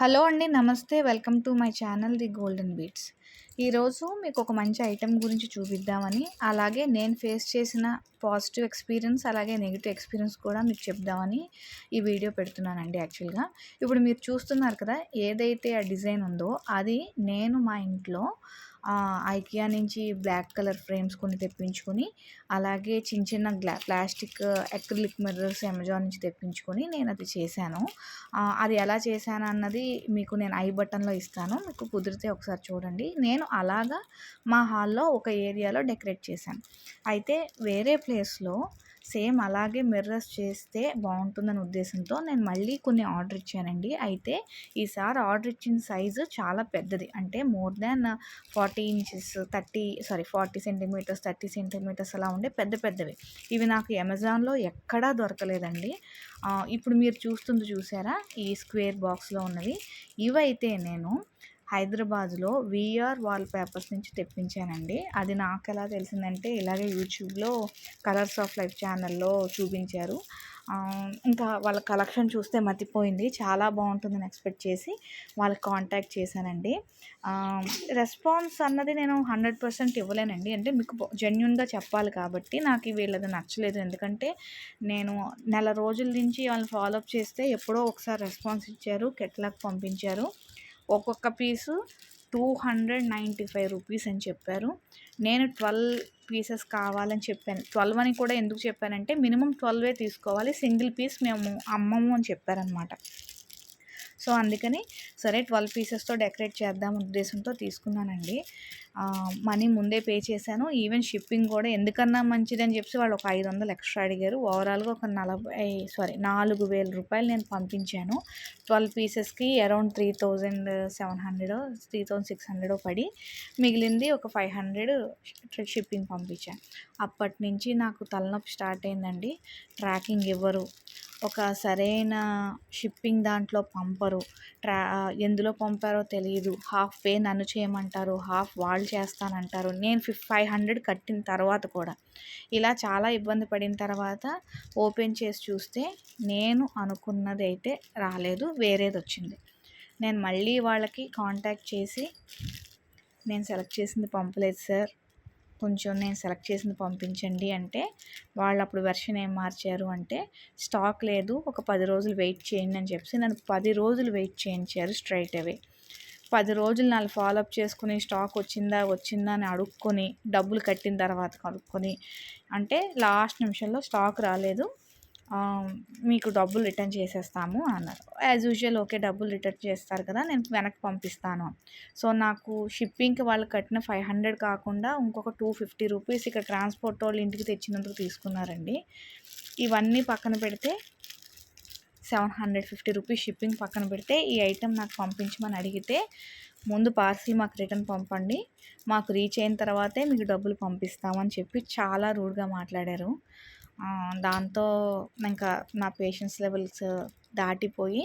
Hello అండి నమస్తే. Welcome to my channel the golden beats. ఈరోజు మీకు ఒక మంచి ఐటెం గురించి చూపిద్దామని అలాగే నేను ఫేస్ చేసిన పాజిటివ్ ఎక్స్పీరియన్స్ అలాగే నెగిటివ్ ఎక్స్పీరియన్స్ కూడా మీకు చెప్దామని ఈ వీడియో పెడుతున్నానండి యాక్చువల్గా. ఇప్పుడు మీరు చూస్తున్నారు కదా ఏదైతే ఆ డిజైన్ ఉందో అది నేను మా ఇంట్లో ఐకియా నుంచి బ్లాక్ కలర్ ఫ్రేమ్స్ కొన్ని తెప్పించుకొని అలాగే చిన్న చిన్న గ్లా ప్లాస్టిక్ అక్రిలిక్ మిర్రర్స్ అమెజాన్ నుంచి తెప్పించుకొని నేను అది చేశాను అది ఎలా చేశాను అన్నది మీకు నేను ఐ బటన్లో ఇస్తాను. మీకు కుదిరితే ఒకసారి చూడండి. నేను అలాగా మా హాల్లో ఒక ఏరియాలో డెకరేట్ చేశాను. అయితే వేరే ప్లేస్లో సేమ్ అలాగే మిర్రర్స్ చేస్తే బాగుంటుందని ఉద్దేశంతో నేను మళ్ళీ కొన్ని ఆర్డర్ ఇచ్చానండి. అయితే ఈసారి ఆర్డర్ ఇచ్చిన సైజు చాలా పెద్దది. అంటే more than forty inches thirty sorry forty centimetres thirty centimetres అలా ఉండే పెద్ద పెద్దవి. ఇవి నాకు అమెజాన్లో ఎక్కడా దొరకలేదండి. ఇప్పుడు మీరు చూస్తుంది చూసారా? ఈ స్క్వేర్ బాక్స్లో ఉన్నవి. ఇవైతే నేను హైదరాబాద్లో విఆర్ వాల్ పేపర్స్ నుంచి తెప్పించానండి. అది నాకు ఎలా తెలిసిందంటే ఇలాగే యూట్యూబ్లో కలర్స్ ఆఫ్ లైఫ్ ఛానల్లో చూపించారు. ఇంకా వాళ్ళ కలెక్షన్ చూస్తే మతిపోయింది. చాలా బాగుంటుందని ఎక్స్పెక్ట్ చేసి వాళ్ళకి కాంటాక్ట్ చేశానండి. రెస్పాన్స్ అన్నది నేను హండ్రెడ్ పర్సెంట్ ఇవ్వలేనండి. అంటే మీకు జెన్యున్గా చెప్పాలి కాబట్టి నాకు వీళ్ళది నచ్చలేదు. ఎందుకంటే నేను నెల రోజుల నుంచి వాళ్ళని ఫాలోఅప్ చేస్తే ఎప్పుడో ఒకసారి రెస్పాన్స్ ఇచ్చారు కెట్లాక్ పంపించారు. ఒక్కొక్క piece two hundred ninety five rupees అని చెప్పారు. నేను ట్వెల్వ్ పీసెస్ కావాలని చెప్పాను. ట్వెల్వ్ అని కూడా ఎందుకు చెప్పానంటే మినిమం ట్వెల్వే తీసుకోవాలి. సింగిల్ పీస్ మేము అమ్మము అని చెప్పారనమాట సో అందుకని సరే ట్వెల్వ్ పీసెస్తో డెకరేట్ చేద్దాం ఉద్దేశంతో తీసుకున్నానండి. మనీ ముందే పే చేశాను. ఈవెన్ షిప్పింగ్ కూడా ఎందుకన్నా మంచిదని చెప్పి వాళ్ళు ఒక ఐదు వందలు ఎక్స్ట్రా అడిగారు. ఓవరాల్గా ఒక నలభై సారీ నాలుగు వేల రూపాయలు నేను పంపించాను. Twelve పీసెస్కి around three thousand seven hundred three thousand six hundred పడి మిగిలింది ఒక ఫైవ్ హండ్రెడ్ షిప్పింగ్ పంపించాను. అప్పటి నుంచి నాకు తలనొప్పి స్టార్ట్ అయిందండి. ట్రాకింగ్ ఇవ్వరు. ఒక సరైన షిప్పింగ్ దాంట్లో పంపరు. ట్రా ఎందులో పంపారో తెలియదు. హాఫ్ పే నన్ను చేయమంటారు. హాఫ్ వాళ్ళు చేస్తానంటారు. నేను ఫిఫ్ ఫైవ్ హండ్రెడ్ కట్టిన తర్వాత కూడా. ఇలా చాలా ఇబ్బంది పడిన తర్వాత ఓపెన్ చేసి చూస్తే నేను అనుకున్నది అయితే రాలేదు వేరేది వచ్చింది. నేను మళ్ళీ వాళ్ళకి కాంటాక్ట్ చేసి నేను సెలెక్ట్ చేసింది పంపలేదు సార్. కొంచెం నేను సెలెక్ట్ చేసింది పంపించండి అంటే వాళ్ళు అప్పుడు వెర్షన్ ఏం మార్చారు అంటే స్టాక్ లేదు ఒక పది రోజులు వెయిట్ చేయండి అని చెప్పి నన్ను పది రోజులు వెయిట్ చేయించారు స్ట్రైట్ అవే. పది రోజులు నాలుగు ఫాలోఅప్ చేసుకుని స్టాక్ వచ్చిందా వచ్చిందా అని అడుక్కొని డబ్బులు కట్టిన తర్వాత కడుక్కొని అంటే లాస్ట్ నిమిషంలో స్టాక్ రాలేదు. మీకు డబ్బులు రిటర్న్ చేసేస్తాము అన్నారు. యాజ్ యూజువల్ ఓకే డబ్బులు రిటర్న్ చేస్తారు కదా నేను వెనక్కి పంపిస్తాను. సో నాకు షిప్పింగ్కి వాళ్ళు కట్టిన ఫైవ్ హండ్రెడ్ కాకుండా ఇంకొక టూ ఫిఫ్టీ రూపీస్ ఇక్కడ ట్రాన్స్పోర్ట్ వాళ్ళు ఇంటికి తెచ్చినందుకు తీసుకున్నారండి. ఇవన్నీ పక్కన పెడితే seven hundred fifty rupees shipping పక్కన పెడితే ఈ ఐటెం నాకు పంపించమని అడిగితే ముందు పార్సిల్ మాకు రిటర్న్ పంపండి. మాకు రీచ్ అయిన తర్వాతే మీకు డబ్బులు పంపిస్తామని చెప్పి చాలా రూడ్గా మాట్లాడారు. దాంతో ఇంకా నా పేషెన్స్ లెవెల్స్ దాటిపోయి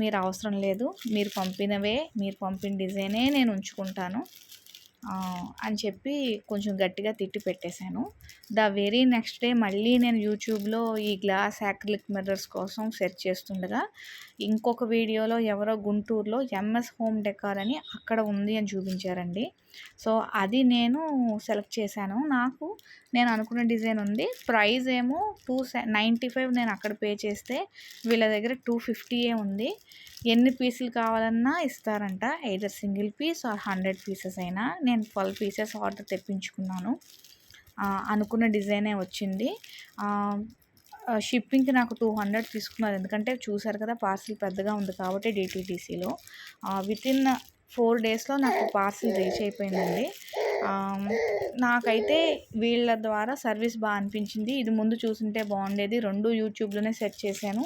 మీరు అవసరం లేదు మీరు పంపినవే మీరు పంపిన డిజైనే నేను ఉంచుకుంటాను. అని చెప్పి కొంచెం గట్టిగా తిట్టి పెట్టేశాను. ద వెరీ నెక్స్ట్ డే మళ్ళీ నేను యూట్యూబ్లో ఈ గ్లాస్ యాక్రిలిక్ మిర్రర్స్ కోసం సెర్చ్ చేస్తుండగా ఇంకొక వీడియోలో ఎవరో గుంటూరులో ఎంఎస్ హోమ్ డెకార్ అని అక్కడ ఉంది అని చూపించారండి. సో అది నేను సెలెక్ట్ చేశాను. నాకు నేను అనుకున్న డిజైన్ ఉంది. ప్రైస్ ఏమో టూ నైంటీ ఫైవ్ నేను అక్కడ పే చేస్తే వీళ్ళ దగ్గర టూ ఫిఫ్టీయే ఉంది. ఎన్ని పీసులు కావాలన్నా ఇస్తారంట. Either single piece or hundred pieces అయినా. నేను ట్వెల్వ్ పీసెస్ ఆర్డర్ తెప్పించుకున్నాను. అనుకున్న డిజైనే వచ్చింది. షిప్పింగ్కి నాకు టూ హండ్రెడ్ తీసుకున్నారు. ఎందుకంటే చూసారు కదా పార్సిల్ పెద్దగా ఉంది కాబట్టి డిటీటీసీలో. విత్ ఇన్ ఫోర్ డేస్లో నాకు పార్సిల్ రీచ్ అయిపోయిందండి. నాకైతే వీళ్ళ ద్వారా సర్వీస్ బాగా అనిపించింది. ఇది ముందు చూసుంటే బాగుండేది. రెండు యూట్యూబ్లోనే సెర్చ్ చేశాను.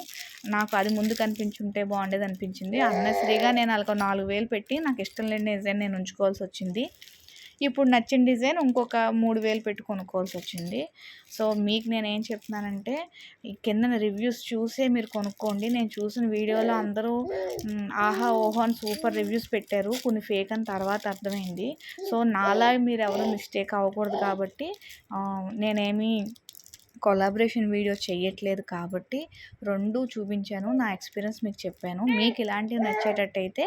నాకు అది ముందు కనిపించుంటే బాగుండేది అనిపించింది. అన్నసరిగా నేను అలా నాలుగు వేలు పెట్టి నాకు ఇష్టం లేని డిజైన్ నేను ఉంచుకోవాల్సి వచ్చింది. ఇప్పుడు నచ్చిన డిజైన్ ఇంకొక మూడు వేలు పెట్టి కొనుక్కోవాల్సి వచ్చింది. సో మీకు నేను ఏం చెప్తున్నానంటే కింద రివ్యూస్ చూసే మీరు కొనుక్కోండి. నేను చూసిన వీడియోలో అందరూ ఆహా ఓహో అని సూపర్ రివ్యూస్ పెట్టారు. కొన్ని ఫేక్ అని తర్వాత అర్థమైంది. సో నాలా మీరు ఎవరు మిస్టేక్ అవ్వకూడదు కాబట్టి నేనేమి కొలాబరేషన్ వీడియో చేయట్లేదు కాబట్టి రెండు చూపించాను. నా ఎక్స్పీరియన్స్ మీకు చెప్పాను. మీకు ఇలాంటివి నచ్చేటట్టయితే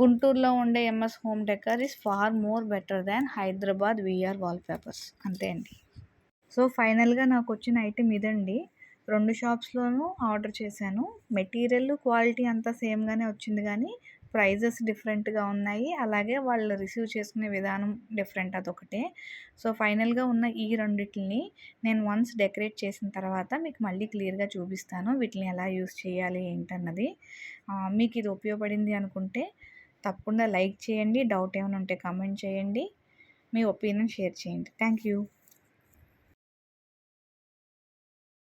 గుంటూరులో ఉండే MS home decor is far more better than Hyderabad VR wallpapers అంతే అండి. సో ఫైనల్గా నాకు వచ్చిన ఐటెం ఇదండి. రెండు షాప్స్లోనూ ఆర్డర్ చేశాను. మెటీరియల్ క్వాలిటీ అంతా సేమ్గానే వచ్చింది కానీ ప్రైజెస్ డిఫరెంట్గా ఉన్నాయి. అలాగే వాళ్ళు రిసీవ్ చేసుకునే విధానం డిఫరెంట్ అదొకటే. సో ఫైనల్గా ఉన్న ఈ రెండిటిని నేను వన్స్ డెకరేట్ చేసిన తర్వాత మీకు మళ్ళీ క్లియర్గా చూపిస్తాను. వీటిని ఎలా యూస్ చేయాలి ఏంటన్నది. మీకు ఇది ఉపయోగపడింది అనుకుంటే తప్పకుండా లైక్ చేయండి. డౌట్ ఏమైనా ఉంటే కామెంట్ చేయండి. మీ ఒపీనియన్ షేర్ చేయండి. Thank you